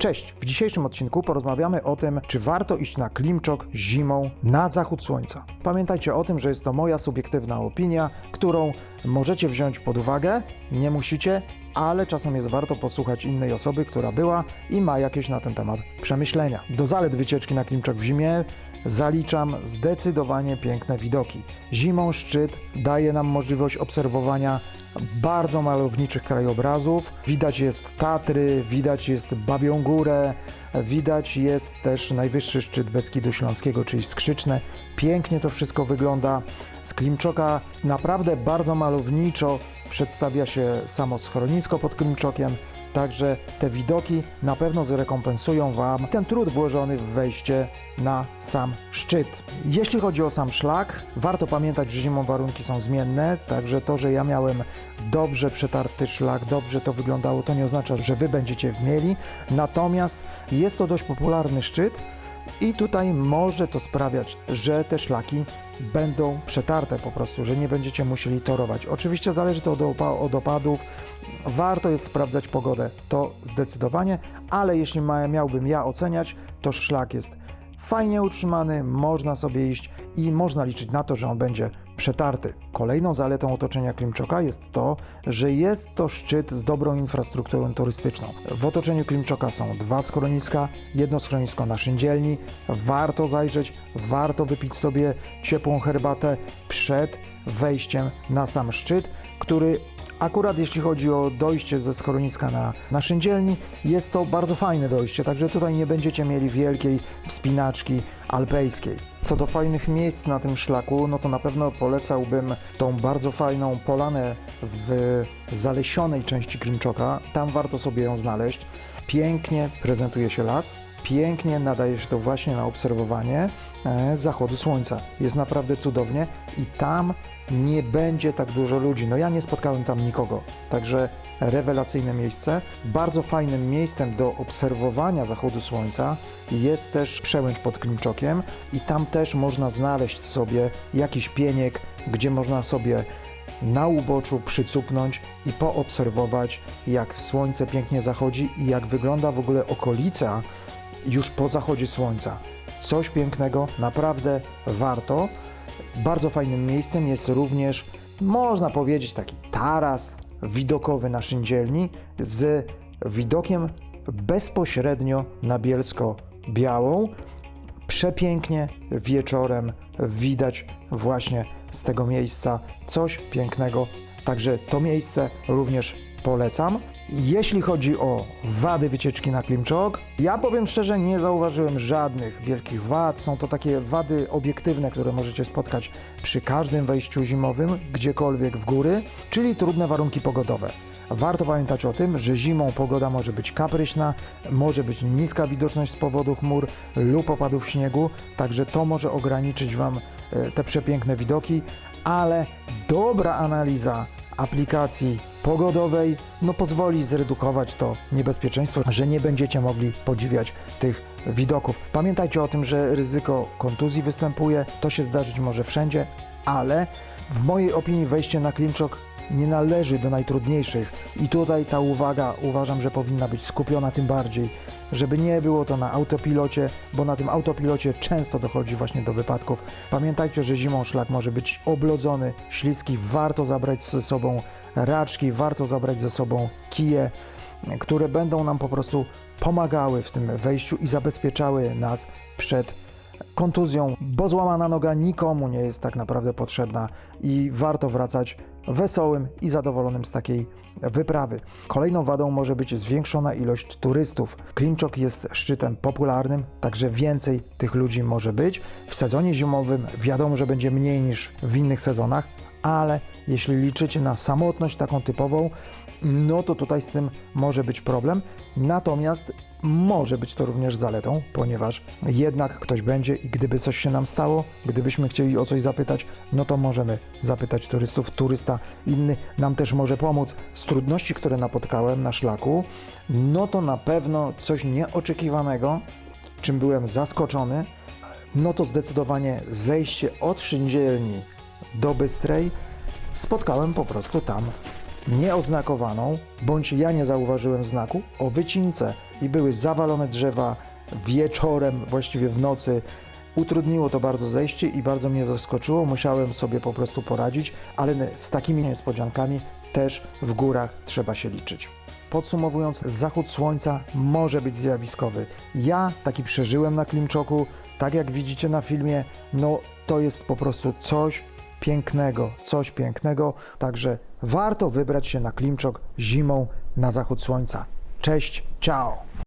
Cześć! W dzisiejszym odcinku porozmawiamy o tym, czy warto iść na Klimczok zimą na zachód słońca. Pamiętajcie o tym, że jest to moja subiektywna opinia, którą możecie wziąć pod uwagę, nie musicie, ale czasem jest warto posłuchać innej osoby, która była i ma jakieś na ten temat przemyślenia. Do zalet wycieczki na Klimczok w zimie zaliczam zdecydowanie piękne widoki. Zimą szczyt daje nam możliwość obserwowania bardzo malowniczych krajobrazów. Widać jest Tatry, widać jest Babią Górę, widać jest też najwyższy szczyt Beskidu Śląskiego, czyli Skrzyczne. Pięknie to wszystko wygląda. Z Klimczoka naprawdę bardzo malowniczo przedstawia się samo schronisko pod Klimczokiem. Także te widoki na pewno zrekompensują Wam ten trud włożony w wejście na sam szczyt. Jeśli chodzi o sam szlak, warto pamiętać, że zimą warunki są zmienne, także to, że ja miałem dobrze przetarty szlak, dobrze to wyglądało, to nie oznacza, że Wy będziecie mieli. Natomiast jest to dość popularny szczyt, i tutaj może to sprawiać, że te szlaki będą przetarte po prostu, że nie będziecie musieli torować. Oczywiście zależy to od, opa- od opadów, warto jest sprawdzać pogodę, to zdecydowanie, ale jeśli ma, miałbym ja oceniać, to szlak jest fajnie utrzymany, można sobie iść i można liczyć na to, że on będzie przetarty. Kolejną zaletą otoczenia Klimczoka jest to, że jest to szczyt z dobrą infrastrukturą turystyczną. W otoczeniu Klimczoka są dwa schroniska, jedno schronisko na szyndzielni. Warto zajrzeć, warto wypić sobie ciepłą herbatę przed wejściem na sam szczyt, który Akurat jeśli chodzi o dojście ze schroniska na, na szyndzielni, jest to bardzo fajne dojście, także tutaj nie będziecie mieli wielkiej wspinaczki alpejskiej. Co do fajnych miejsc na tym szlaku, no to na pewno polecałbym tą bardzo fajną polanę w zalesionej części Klimczoka. Tam warto sobie ją znaleźć. Pięknie prezentuje się las, pięknie nadaje się to właśnie na obserwowanie e, zachodu słońca. Jest naprawdę cudownie i tam nie będzie tak dużo ludzi. No ja nie spotkałem tam nikogo, także rewelacyjne miejsce. Bardzo fajnym miejscem do obserwowania zachodu słońca jest też przełęcz pod Klimczokiem i tam też można znaleźć sobie jakiś pieniek, gdzie można sobie na uboczu przycupnąć i poobserwować, jak słońce pięknie zachodzi i jak wygląda w ogóle okolica już po zachodzie słońca. Coś pięknego, naprawdę warto. Bardzo fajnym miejscem jest również, można powiedzieć, taki taras widokowy na szyndzielni z widokiem bezpośrednio na Bielsko-Białą. Przepięknie wieczorem widać właśnie z tego miejsca coś pięknego. Także to miejsce również polecam. Jeśli chodzi o wady wycieczki na Klimczok, ja powiem szczerze, nie zauważyłem żadnych wielkich wad. Są to takie wady obiektywne, które możecie spotkać przy każdym wejściu zimowym, gdziekolwiek w góry, czyli trudne warunki pogodowe. Warto pamiętać o tym, że zimą pogoda może być kapryśna, może być niska widoczność z powodu chmur lub opadów śniegu, także to może ograniczyć Wam e, te przepiękne widoki, ale dobra analiza aplikacji pogodowej no pozwoli zredukować to niebezpieczeństwo, że nie będziecie mogli podziwiać tych widoków. Pamiętajcie o tym, że ryzyko kontuzji występuje, to się zdarzyć może wszędzie, ale w mojej opinii wejście na Klimczok nie należy do najtrudniejszych i tutaj ta uwaga uważam, że powinna być skupiona tym bardziej, żeby nie było to na autopilocie, bo na tym autopilocie często dochodzi właśnie do wypadków. Pamiętajcie, że zimą szlak może być oblodzony, śliski, warto zabrać ze sobą raczki, warto zabrać ze sobą kije, które będą nam po prostu pomagały w tym wejściu i zabezpieczały nas przed kontuzją, bo złamana noga nikomu nie jest tak naprawdę potrzebna i warto wracać wesołym i zadowolonym z takiej wyprawy. Kolejną wadą może być zwiększona ilość turystów. Klimczok jest szczytem popularnym, także więcej tych ludzi może być. W sezonie zimowym wiadomo, że będzie mniej niż w innych sezonach, ale jeśli liczycie na samotność taką typową, no to tutaj z tym może być problem. Natomiast może być to również zaletą, ponieważ jednak ktoś będzie i gdyby coś się nam stało, gdybyśmy chcieli o coś zapytać, no to możemy zapytać turystów. Turysta inny nam też może pomóc. Z trudności, które napotkałem na szlaku, no to na pewno coś nieoczekiwanego, czym byłem zaskoczony, no to zdecydowanie zejście od szyndzielni do Bystrej spotkałem po prostu tam nieoznakowaną, bądź ja nie zauważyłem znaku o wycince. i były zawalone drzewa wieczorem, właściwie w nocy. Utrudniło to bardzo zejście i bardzo mnie zaskoczyło. Musiałem sobie po prostu poradzić, ale z takimi niespodziankami też w górach trzeba się liczyć. Podsumowując, zachód słońca może być zjawiskowy. Ja taki przeżyłem na Klimczoku, tak jak widzicie na filmie, no to jest po prostu coś pięknego, coś pięknego, także warto wybrać się na Klimczok zimą na zachód słońca. Cześć, ciao!